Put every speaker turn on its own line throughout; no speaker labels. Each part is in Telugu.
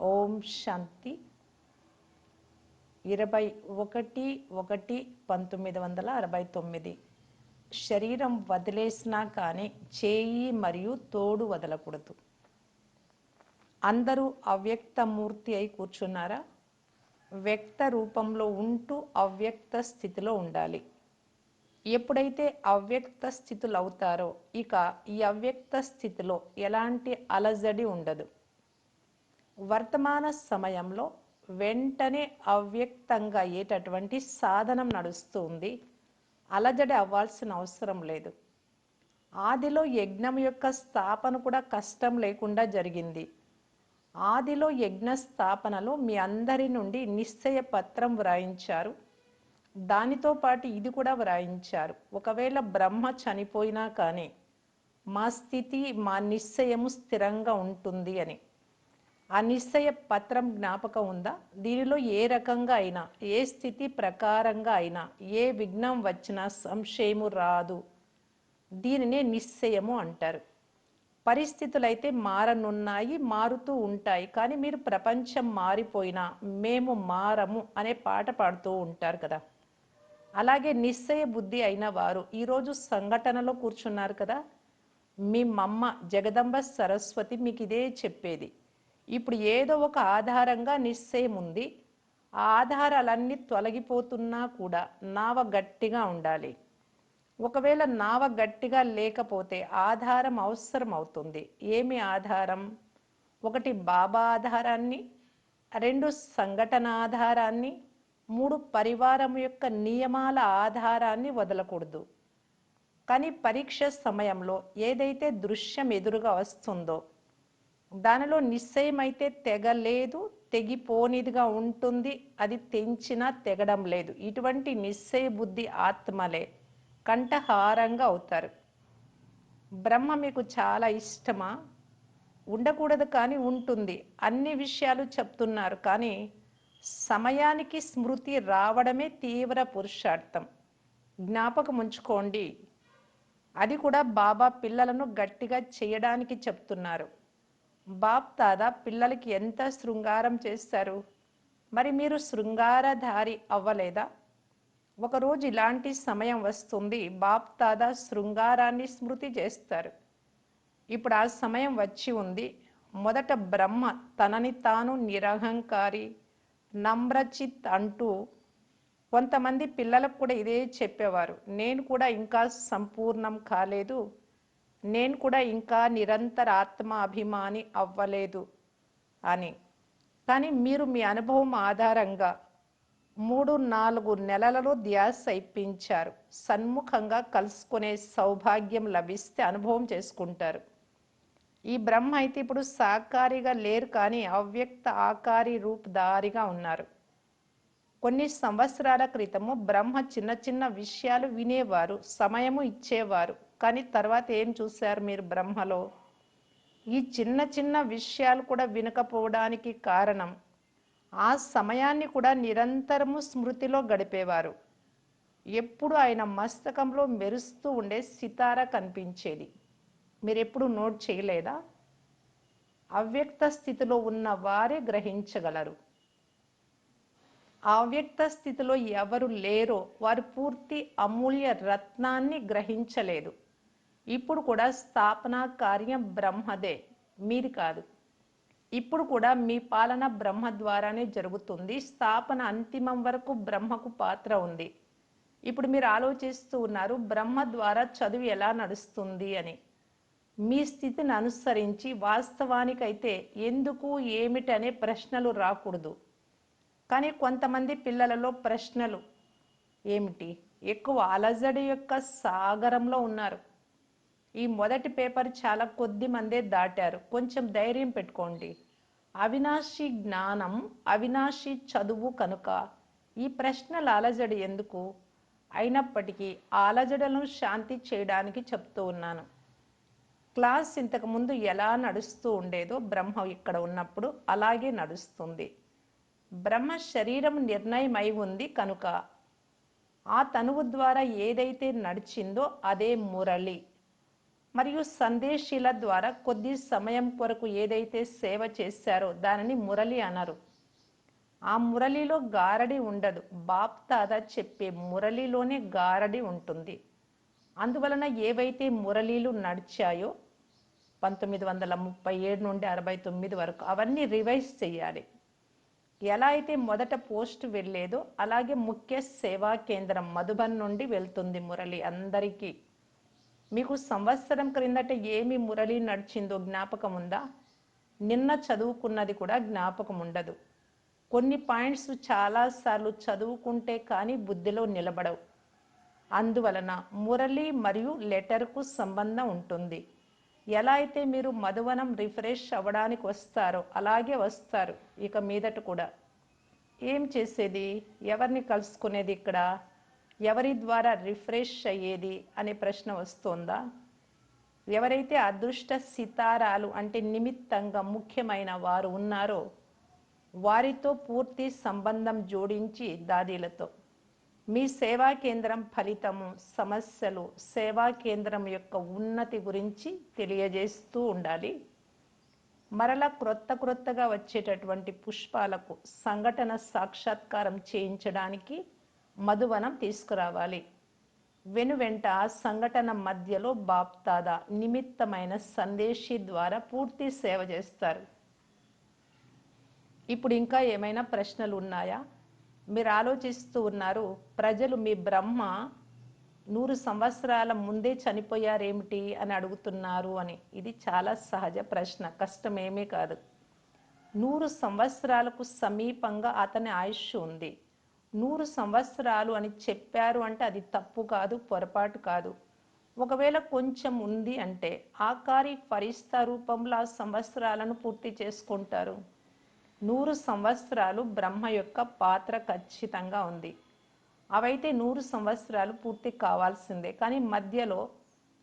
ఓం శాంతి. ఇరవై ఒకటి ఒకటి పంతొమ్మిది వందల అరవై తొమ్మిది. శరీరం వదిలేసినా కానీ చేయి మరియు తోడు వదలకూడదు. అందరూ అవ్యక్త మూర్తి అయి కూర్చున్నారా? వ్యక్త రూపంలో ఉంటూ అవ్యక్త స్థితిలో ఉండాలి. ఎప్పుడైతే అవ్యక్త స్థితులు అవుతారో ఇక ఈ అవ్యక్త స్థితిలో ఎలాంటి అలజడి ఉండదు. వర్తమాన సమయంలో వెంటనే అవ్యక్తంగా అయ్యేటటువంటి సాధనం నడుస్తుంది అలజడి అవ్వాల్సిన అవసరం లేదు. ఆదిలో యజ్ఞం యొక్క స్థాపన కూడా కష్టం లేకుండా జరిగింది. ఆదిలో యజ్ఞ స్థాపనలో మీ అందరి నుండి నిశ్చయ పత్రం వ్రాయించారు. దానితో పాటు ఇది కూడా వ్రాయించారు. ఒకవేళ బ్రహ్మ చనిపోయినా కానీ మా స్థితి మా నిశ్చయము స్థిరంగా ఉంటుంది అని. ఆ నిశ్చయ పత్రం జ్ఞాపకం ఉందా? దీనిలో ఏ రకంగా అయినా ఏ స్థితి ప్రకారంగా అయినా ఏ విఘ్నం వచ్చినా సంశయము రాదు. దీనినే నిశ్చయము అంటారు. పరిస్థితులు అయితే మారనున్నాయి మారుతూ ఉంటాయి. కానీ మీరు ప్రపంచం మారిపోయినా మేము మారము అనే పాట పాడుతూ ఉంటారు కదా. అలాగే నిశ్చయ బుద్ధి అయిన వారు ఈరోజు సంఘటనలో కూర్చున్నారు కదా. మీ మమ్మ జగదంబ సరస్వతి మీకు ఇదే చెప్పేది. ఇప్పుడు ఏదో ఒక ఆధారంగా నిశ్చయం ఉంది. ఆ ఆధారాలన్నీ తొలగిపోతున్నా కూడా నావ గట్టిగా ఉండాలి. ఒకవేళ నావ గట్టిగా లేకపోతే ఆధారం అవసరం అవుతుంది ఏమి ఆధారం? ఒకటి బాబా ఆధారాన్ని రెండు సంఘటన ఆధారాన్ని మూడు పరివారం యొక్క నియమాల ఆధారాన్ని వదలకూడదు. కానీ పరీక్ష సమయంలో ఏదైతే దృశ్యం ఎదురుగా వస్తుందో దానిలో నిశ్చయమైతే తెగలేదు తెగిపోనిదిగా ఉంటుంది అది తెంచినా తెగడం లేదు. ఇటువంటి నిశ్చయ బుద్ధి ఆత్మలే కంఠహారంగా అవుతారు. బ్రహ్మ మీకు చాలా ఇష్టమా? ఉండకూడదు కానీ ఉంటుంది. అన్ని విషయాలు చెప్తున్నారు కానీ సమయానికి స్మృతి రావడమే తీవ్ర పురుషార్థం. జ్ఞాపకం ఉంచుకోండి. అది కూడా బాబా పిల్లలను గట్టిగా చేయడానికి చెప్తున్నారు. బాప్ దాదా పిల్లలకి ఎంత శృంగారం చేస్తారు? మరి మీరు శృంగారధారి అవ్వలేదా? ఒకరోజు ఇలాంటి సమయం వస్తుంది బాప్ దాదా శృంగారాన్ని స్మృతి చేస్తారు. ఇప్పుడు ఆ సమయం వచ్చి ఉంది. మొదట బ్రహ్మ తనని తాను నిరహంకారి నమ్రచిత్ అంటూ కొంతమంది పిల్లలకు కూడా ఇదే చెప్పేవారు. నేను కూడా ఇంకా సంపూర్ణం కాలేదు. నేను కూడా ఇంకా నిరంతర ఆత్మాభిమాని అవ్వలేదు అని. కానీ మీరు మీ అనుభవం ఆధారంగా మూడు నాలుగు నెలలలో ధ్యాస ఇప్పించారు సన్ముఖంగా కలుసుకునే సౌభాగ్యం లభిస్తే అనుభవం చేసుకుంటారు. ఈ బ్రహ్మ అయితే ఇప్పుడు సాకారిగా లేరు కానీ అవ్యక్త ఆకారి రూపధారిగా ఉన్నారు. కొన్ని సంవత్సరాల క్రితము బ్రహ్మ చిన్న చిన్న విషయాలు వినేవారు సమయము ఇచ్చేవారు. కానీ తర్వాత ఏం చూశారు మీరు బ్రహ్మలో? ఈ చిన్న చిన్న విషయాలు కూడా వినకపోవడానికి కారణం ఆ సమయాన్ని కూడా నిరంతరము స్మృతిలో గడిపేవారు. ఎప్పుడు ఆయన మస్తకంలో మెరుస్తూ ఉండే సితార కనిపించేది. మీరు ఎప్పుడు నోట్ చేయలేదా? అవ్యక్త స్థితిలో ఉన్న వారే గ్రహించగలరు. అవ్యక్త స్థితిలో ఎవరు లేరో వారు పూర్తి అమూల్య రత్నాన్ని గ్రహించలేదు. ఇప్పుడు కూడా స్థాపన కార్యం బ్రహ్మదే. మీది కాదు. ఇప్పుడు కూడా మీ పాలన బ్రహ్మ ద్వారానే జరుగుతుంది. స్థాపన అంతిమం వరకు బ్రహ్మకు పాత్ర ఉంది. ఇప్పుడు మీరు ఆలోచిస్తూ ఉన్నారు బ్రహ్మ ద్వారా చదువు ఎలా నడుస్తుంది అని. మీ స్థితిని అనుసరించి వాస్తవానికైతే ఎందుకు ఏమిటనే ప్రశ్నలు రాకూడదు. కానీ కొంతమంది పిల్లలలో ప్రశ్నలు ఏమిటి? ఎక్కువ అలజడి యొక్క సాగరంలో ఉన్నారు. ఈ మొదటి పేపర్ చాలా కొద్ది మందే దాటారు. కొంచెం ధైర్యం పెట్టుకోండి. అవినాశి జ్ఞానం అవినాశి చదువు కనుక ఈ ప్రశ్నల అలజడి ఎందుకు? అయినప్పటికీ ఆ అలజడలను శాంతి చేయడానికి చెప్తూ ఉన్నాను. క్లాస్ ఇంతకుముందు ఎలా నడుస్తూ ఉండేదో బ్రహ్మ ఇక్కడ ఉన్నప్పుడు అలాగే నడుస్తుంది. బ్రహ్మ శరీరం నిర్ణయం అయి ఉంది కనుక ఆ తనువు ద్వారా ఏదైతే నడిచిందో అదే మురళి. మరియు సందేశీల ద్వారా కొద్ది సమయం కొరకు ఏదైతే సేవ చేశారో దానిని మురళి అనరు. ఆ మురళిలో గారడి ఉండదు. బాప్ తాత చెప్పే మురళిలోనే గారడి ఉంటుంది. అందువలన ఏవైతే మురళీలు నడిచాయో పంతొమ్మిది వందల ముప్పై ఏడు నుండి అరవై తొమ్మిది వరకు అవన్నీ రివైజ్ చేయాలి. ఎలా అయితే మొదట పోస్ట్ వెళ్ళేదో అలాగే ముఖ్య సేవా కేంద్రం మధుబన్ నుండి వెళ్తుంది మురళి అందరికీ. మీకు సంవత్సరం క్రిందట ఏమి మురళి నడిచిందో జ్ఞాపకం ఉందా? నిన్న చదువుకున్నది కూడా జ్ఞాపకం ఉండదు. కొన్ని పాయింట్స్ చాలాసార్లు చదువుకుంటే కానీ బుద్ధిలో నిలబడవు. అందువలన మురళి మరియు లెటర్కు సంబంధం ఉంటుంది. ఎలా అయితే మీరు మధువనం రిఫ్రెష్ అవ్వడానికి వస్తారో అలాగే వస్తారు ఇక మీదట కూడా. ఏం చేసేది? ఎవరిని కలుసుకునేది ఇక్కడ? ఎవరి ద్వారా రిఫ్రెష్ అయ్యేది అనే ప్రశ్న వస్తుందా? ఎవరైతే అదృష్ట సితారాలు అంటే నిమిత్తంగా ముఖ్యమైన వారు ఉన్నారో వారితో పూర్తి సంబంధం జోడించి దాదీలతో. మీ సేవా కేంద్రం ఫలితము సమస్యలు సేవా కేంద్రం యొక్క ఉన్నతి గురించి తెలియజేస్తూ ఉండాలి. మరల క్రొత్త క్రొత్తగా వచ్చేటటువంటి పుష్పాలకు సంఘటన సాక్షాత్కారం చేయించడానికి మధువనం తీసుకురావాలి. వెనువెంట సంఘటన మధ్యలో బాప్తాద నిమిత్తమైన సందేశి ద్వారా పూర్తి సేవ చేస్తారు. ఇప్పుడు ఇంకా ఏమైనా ప్రశ్నలు ఉన్నాయా? మీరు ఆలోచిస్తూ ఉన్నారు ప్రజలు మీ బ్రహ్మ నూరు సంవత్సరాల ముందే చనిపోయారేమిటి అని అడుగుతున్నారు అని. ఇది చాలా సహజ ప్రశ్న కష్టమేమీ కాదు. నూరు సంవత్సరాలకు సమీపంగా అతని ఆయుష్ ఉంది. నూరు సంవత్సరాలు అని చెప్పారు అంటే అది తప్పు కాదు పొరపాటు కాదు. ఒకవేళ కొంచెం ఉంది అంటే ఆకారి ఫరిస్తా రూపంలో ఆ సంవత్సరాలను పూర్తి చేసుకుంటారు. నూరు సంవత్సరాలు బ్రహ్మ యొక్క పాత్ర ఖచ్చితంగా ఉంది. అవైతే నూరు సంవత్సరాలు పూర్తి కావాల్సిందే. కానీ మధ్యలో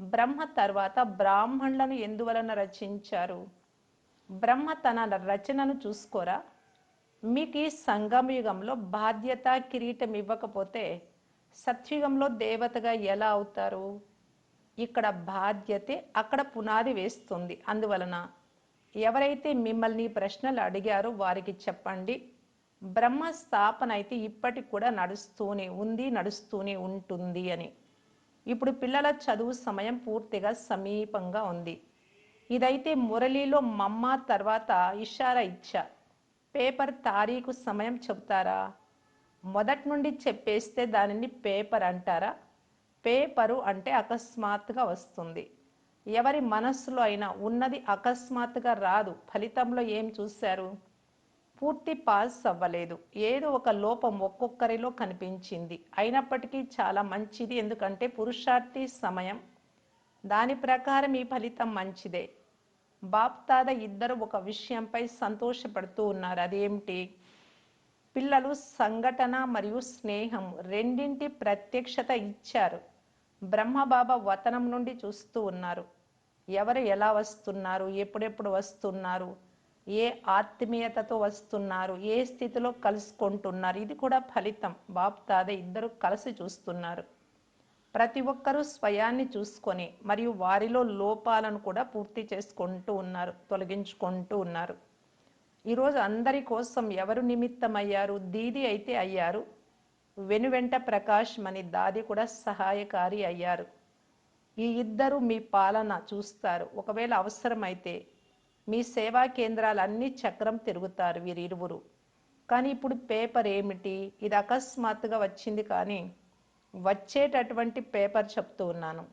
బ్రహ్మ తర్వాత బ్రాహ్మణులను ఎందువలన రచించారు? బ్రహ్మ తన రచనను చూసుకోరా? మీకు ఈ సంగమయుగంలో బాధ్యత కిరీటం ఇవ్వకపోతే సత్యుగంలో దేవతగా ఎలా అవుతారు? ఇక్కడ బాధ్యతే అక్కడ పునాది వేస్తుంది. అందువలన ఎవరైతే మిమ్మల్ని ప్రశ్నలు అడిగారో వారికి చెప్పండి. బ్రహ్మ స్థాపన అయితే ఇప్పటికి కూడా నడుస్తూనే ఉంది నడుస్తూనే ఉంటుంది అని. ఇప్పుడు పిల్లల చదువు సమయం పూర్తిగా సమీపంగా ఉంది. ఇదైతే మురళిలో మమ్మ తర్వాత ఇషారా ఇచ్చా పేపర్ తారీఖు సమయం చెబుతారా? మొదటి నుండి చెప్పేస్తే దానిని పేపర్ అంటారా? పేపరు అంటే అకస్మాత్తుగా వస్తుంది. ఎవరి మనస్సులో అయినా ఉన్నది అకస్మాత్తుగా రాదు. ఫలితంలో ఏం చూశారు? పూర్తి పాస్ అవ్వలేదు. ఏదో ఒక లోపం ఒక్కొక్కరిలో కనిపించింది. అయినప్పటికీ చాలా మంచిది. ఎందుకంటే పురుషార్థి సమయం. దాని ప్రకారం ఈ ఫలితం మంచిదే. బాప్తాద ఇద్దరు ఒక విషయంపై సంతోషపడుతూ ఉన్నారు. అదేమిటి? పిల్లలు సంఘటన మరియు స్నేహం రెండింటి ప్రత్యక్షత ఇచ్చారు. బ్రహ్మబాబా వతనం నుండి చూస్తూ ఉన్నారు. ఎవరు ఎలా వస్తున్నారు? ఎప్పుడెప్పుడు వస్తున్నారు? ఏ ఆత్మీయతతో వస్తున్నారు? ఏ స్థితిలో కలుసుకుంటున్నారు? ఇది కూడా ఫలితం. బాప్తాద ఇద్దరు కలిసి చూస్తున్నారు. ప్రతి ఒక్కరూ స్వయాన్ని చూసుకొని మరియు వారిలో లోపాలను కూడా పూర్తి చేసుకుంటూ ఉన్నారు తొలగించుకుంటూ ఉన్నారు. ఈరోజు అందరి కోసం ఎవరు నిమిత్తమయ్యారు? దీది అయితే అయ్యారు. వెనువెంట ప్రకాష్ అని దాది కూడా సహాయకారి అయ్యారు. ఈ ఇద్దరు మీ పాలన చూస్తారు. ఒకవేళ అవసరమైతే మీ సేవా కేంద్రాలన్నీ చక్రం తిరుగుతారు వీరిరువురు. కానీ ఇప్పుడు పేపర్ ఏమిటి? ఇది అకస్మాత్తుగా వచ్చింది కానీ వచ్చేటటువంటి పేపర్ చెప్తూ ఉన్నాను.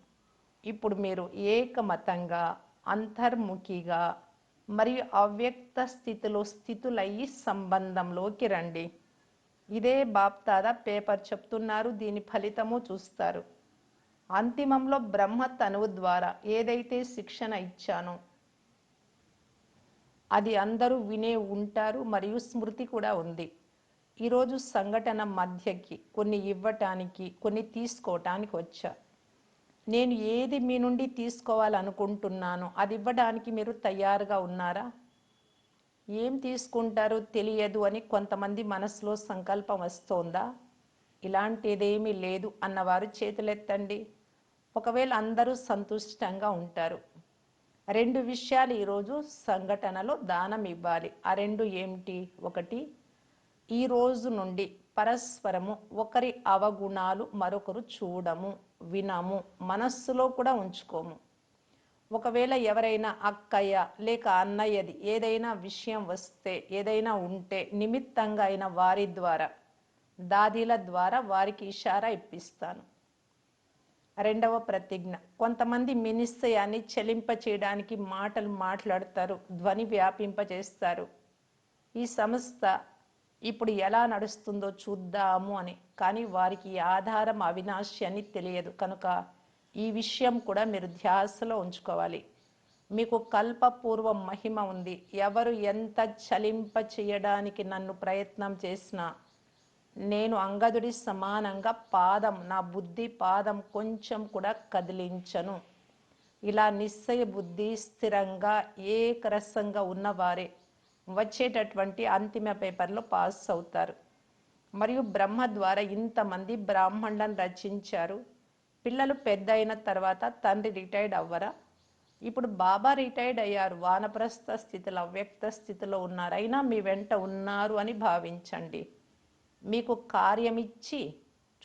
ఇప్పుడు మీరు ఏకమతంగా అంతర్ముఖిగా మరియు అవ్యక్త స్థితిలో స్థితులయ్యి సంబంధంలోకి రండి. ఇదే బాప్తాదా పేపర్ చెప్తున్నారు దీని ఫలితము చూస్తారు. అంతిమంలో బ్రహ్మ తనువు ద్వారా ఏదైతే శిక్షణ ఇచ్చానో అది అందరూ వినే ఉంటారు మరియు స్మృతి కూడా ఉంది. ఈరోజు సంఘటన మధ్యకి కొన్ని ఇవ్వటానికి కొన్ని తీసుకోవటానికి వచ్చా. నేను ఏది మీ నుండి తీసుకోవాలనుకుంటున్నాను అది ఇవ్వడానికి మీరు తయారుగా ఉన్నారా? ఏం తీసుకుంటారో తెలియదు అని కొంతమంది మనసులో సంకల్పం వస్తోందా? ఇలాంటిదేమీ లేదు అన్నవారు చేతులెత్తండి. ఒకవేళ అందరూ సంతుష్టంగా ఉంటారు. రెండు విషయాలు ఈరోజు సంఘటనలో దానం ఇవ్వాలి. ఆ రెండు ఏమిటి? ఒకటి ఈ రోజు నుండి పరస్పరము ఒకరి అవగుణాలు మరొకరు చూడము వినము మనస్సులో కూడా ఉంచుకోము. ఒకవేళ ఎవరైనా అక్కయ్య లేక అన్నయ్యది ఏదైనా విషయం వస్తే ఏదైనా ఉంటే నిమిత్తంగా అయిన వారి ద్వారా దాదీల ద్వారా వారికి ఇషారా ఇప్పిస్తాను. రెండవ ప్రతిజ్ఞ కొంతమంది మినిశ్చయాన్ని చెలింప చేయడానికి మాటలు మాట్లాడతారు ధ్వని వ్యాపింపజేస్తారు. ఈ సంస్థ ఇప్పుడు ఎలా నడుస్తుందో చూద్దాము అని. కానీ వారికి ఆధారం అవినాశి అని తెలియదు. కనుక ఈ విషయం కూడా మీరు ధ్యాసలో ఉంచుకోవాలి. మీకు కల్పపూర్వం మహిమ ఉంది. ఎవరు ఎంత చలింప చేయడానికి నన్ను ప్రయత్నం చేసినా నేను అంగదుడి సమానంగా పాదం నా బుద్ధి పాదం కొంచెం కూడా కదిలించను. ఇలా నిశ్చయ బుద్ధి స్థిరంగా ఏకరసంగా ఉన్నవారే వచ్చేటటువంటి అంతిమ పేపర్లో పాస్ అవుతారు. మరియు బ్రహ్మ ద్వారా ఇంతమంది బ్రాహ్మణులను రచించారు. పిల్లలు పెద్ద అయిన తర్వాత తండ్రి రిటైర్డ్ అవ్వరా? ఇప్పుడు బాబా రిటైర్డ్ అయ్యారు. వానప్రస్థ స్థితిలో అవ్యక్త స్థితిలో ఉన్నారు. అయినా మీ వెంట ఉన్నారు అని భావించండి. మీకు కార్యమిచ్చి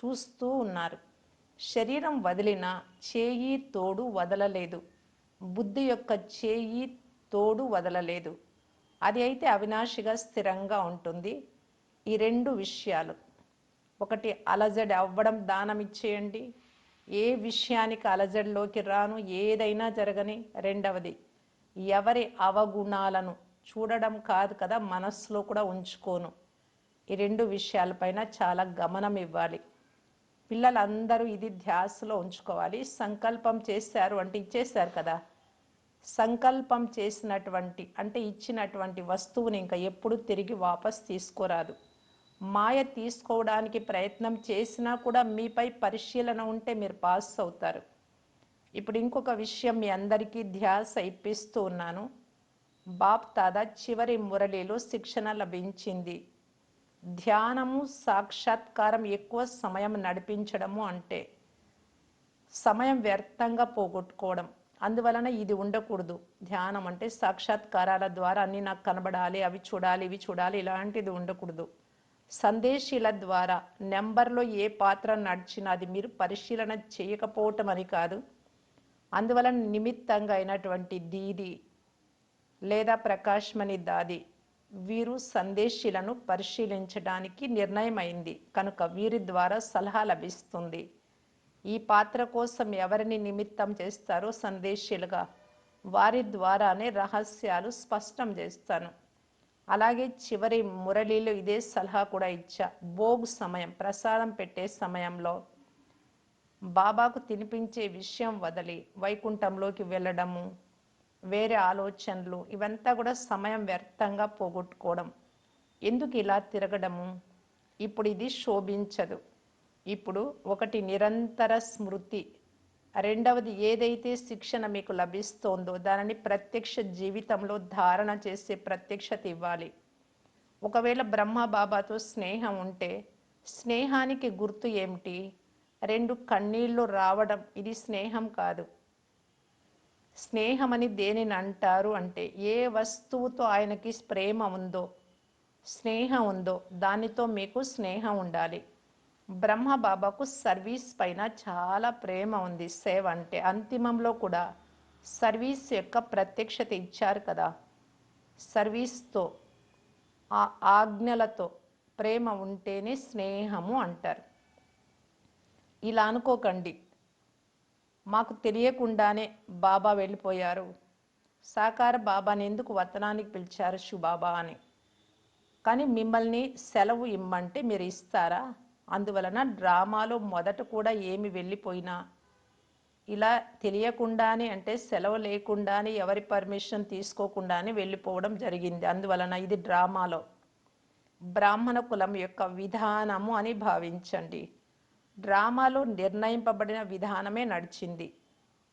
చూస్తూ ఉన్నారు. శరీరం వదిలిన చేయి తోడు వదలలేదు. బుద్ధి యొక్క చేయి తోడు వదలలేదు. అది అయితే అవినాశిగా స్థిరంగా ఉంటుంది. ఈ రెండు విషయాలు. ఒకటి అలజడి అవ్వడం దానం ఇచ్చేయండి. ఏ విషయానికి అలజడిలోకి రాను ఏదైనా జరగని. రెండవది ఎవరి అవగుణాలను చూడడం కాదు కదా మనస్సులో కూడా ఉంచుకోను. ఈ రెండు విషయాలపైన చాలా గమనం ఇవ్వాలి. పిల్లలందరూ ఇది ధ్యాసలో ఉంచుకోవాలి. సంకల్పం చేశారు అంటే ఇచ్చేశారు కదా. సంకల్పం చేసినటువంటి అంటే ఇచ్చినటువంటి వస్తువుని ఇంకా ఎప్పుడు తిరిగి వాపస్ తీసుకోరాదు. మాయ తీసుకోవడానికి ప్రయత్నం చేసినా కూడా మీపై పరిశీలన ఉంటే మీరు పాస్ అవుతారు. ఇప్పుడు ఇంకొక విషయం మీ అందరికీ ధ్యాస ఇప్పిస్తూ ఉన్నాను. బాప్ తాదా చివరి మురళిలో శిక్షణ లభించింది. ధ్యానము సాక్షాత్కారం ఎక్కువ సమయం నడిపించడము అంటే సమయం వ్యర్థంగా పోగొట్టుకోవడం. అందువలన ఇది ఉండకూడదు. ధ్యానం అంటే సాక్షాత్కారాల ద్వారా అన్ని నాకు కనబడాలి అవి చూడాలి ఇవి చూడాలి ఇలాంటిది ఉండకూడదు. సందేశీల ద్వారా నెంబర్లో ఏ పాత్ర నడిచినా అది మీరు పరిశీలన చేయకపోవటం అని కాదు. అందువలన నిమిత్తంగా అయినటువంటి దీది లేదా ప్రకాశ్మణి దాది వీరు సందేశీలను పరిశీలించడానికి నిర్ణయమైంది. కనుక వీరి ద్వారా సలహా లభిస్తుంది. ఈ పాత్ర కోసం ఎవరిని నిమిత్తం చేస్తారో సందేశీలుగా వారి ద్వారానే రహస్యాలు స్పష్టం చేస్తాను. అలాగే చివరి మురళిలో ఇదే సలహా కూడా ఇచ్చా. భోగ్ సమయం ప్రసాదం పెట్టే సమయంలో బాబాకు తినిపించే విషయం వదిలి వైకుంఠంలోకి వెళ్ళడము వేరే ఆలోచనలు ఇవంతా కూడా సమయం వ్యర్థంగా పోగొట్టుకోవడం. ఎందుకు ఇలా తిరగడము? ఇప్పుడు ఇది శోభించదు. ఇప్పుడు ఒకటి నిరంతర స్మృతి. రెండవది ఏదైతే శిక్షణ మీకు లభిస్తోందో దానిని ప్రత్యక్ష జీవితంలో ధారణ చేసే ప్రత్యక్షత ఇవ్వాలి. ఒకవేళ బ్రహ్మ బాబాతో స్నేహం ఉంటే స్నేహానికి గుర్తు ఏమిటి? రెండు కన్నీళ్ళు రావడం ఇది స్నేహం కాదు. స్నేహమని దేనిని అంటారు అంటే ఏ వస్తువుతో ఆయనకి ప్రేమ ఉందో స్నేహం ఉందో దానితో మీకు స్నేహం ఉండాలి. బ్రహ్మ బాబాకు సర్వీస్ పైన చాలా ప్రేమ ఉంది సేవ అంటే. అంతిమంలో కూడా సర్వీస్ యొక్క ప్రత్యక్షత ఇచ్చారు కదా. సర్వీస్తో ఆ ఆజ్ఞలతో ప్రేమ ఉంటేనే స్నేహము అంటారు. ఇలా అనుకోకండి. మాకు తెలియకుండానే బాబా వెళ్ళిపోయారు. సాకార బాబాని ఎందుకు వతనానికి పిలిచారు శుబాబా అని? కానీ మిమ్మల్ని సెలవు ఇమ్మంటే మీరు ఇస్తారా? అందువలన డ్రామాలో మొదట కూడా ఏమి వెళ్ళిపోయినా ఇలా తెలియకుండానే అంటే సెలవు లేకుండానే ఎవరి పర్మిషన్ తీసుకోకుండానే వెళ్ళిపోవడం జరిగింది. అందువలన ఇది డ్రామాలో. బ్రాహ్మణ కులం యొక్క విధానము అని భావించండి. డ్రామాలో నిర్ణయింపబడిన విధానమే నడిచింది.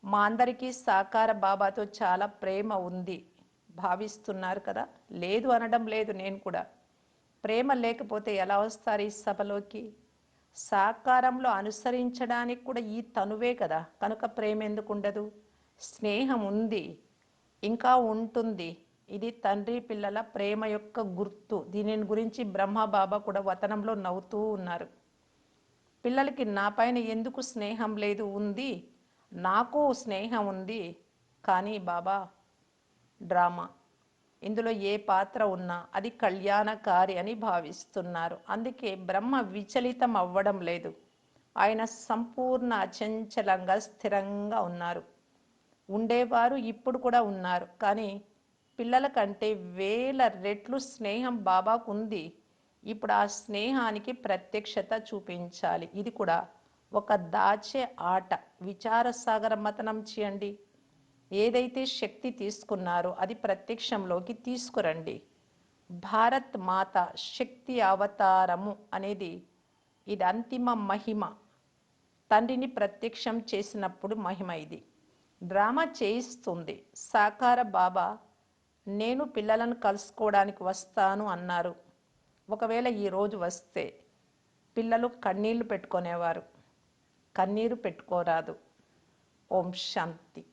మా అందరికీ సాకార బాబాతో చాలా ప్రేమ ఉంది. భావిస్తున్నారు కదా? లేదు అనడం లేదు నేను కూడా. ప్రేమ లేకపోతే ఎలా వస్తారు ఈ సభలోకి? సాకారంలో అనుసరించడానికి కూడా ఈ తనువే కదా. కనుక ప్రేమ ఎందుకు ఉండదు? స్నేహం ఉంది. ఇంకా ఉంటుంది. ఇది తండ్రి పిల్లల ప్రేమ యొక్క గుర్తు. దీనిని గురించి బ్రహ్మ బాబా కూడా వతనంలో నవ్వుతూ ఉన్నారు. పిల్లలకి నా పైన ఎందుకు స్నేహం లేదు? ఉంది. నాకు స్నేహం ఉంది. కానీ బాబా డ్రామా. ఇందులో ఏ పాత్ర ఉన్నా అది కళ్యాణకారి అని భావిస్తున్నారు. అందుకే బ్రహ్మ విచలితం అవ్వడం లేదు. ఆయన సంపూర్ణ అచంచలంగా స్థిరంగా ఉన్నారు. ఉండేవారు ఇప్పుడు కూడా ఉన్నారు. కానీ పిల్లల కంటే వేల రెట్లు స్నేహం బాబాకు ఉంది. ఇప్పుడు ఆ స్నేహానికి ప్రత్యక్షత చూపించాలి. ఇది కూడా ఒక దాచే ఆట. విచారసాగర మతనం చేయండి. ఏదైతే శక్తి తీసుకున్నారో అది ప్రత్యక్షంలోకి తీసుకురండి. భారత్ మాత శక్తి అవతారము అనేది ఇది అంతిమ మహిమ. తండ్రిని ప్రత్యక్షం చేసినప్పుడు మహిమ ఇది. డ్రామా చేయిస్తుంది. సాకార బాబా నేను పిల్లలను కలుసుకోవడానికి వస్తాను అన్నారు. ఒకవేళ ఈరోజు వస్తే పిల్లలు కన్నీళ్ళు పెట్టుకునేవారు. కన్నీరు పెట్టుకోరాదు. ఓం శాంతి.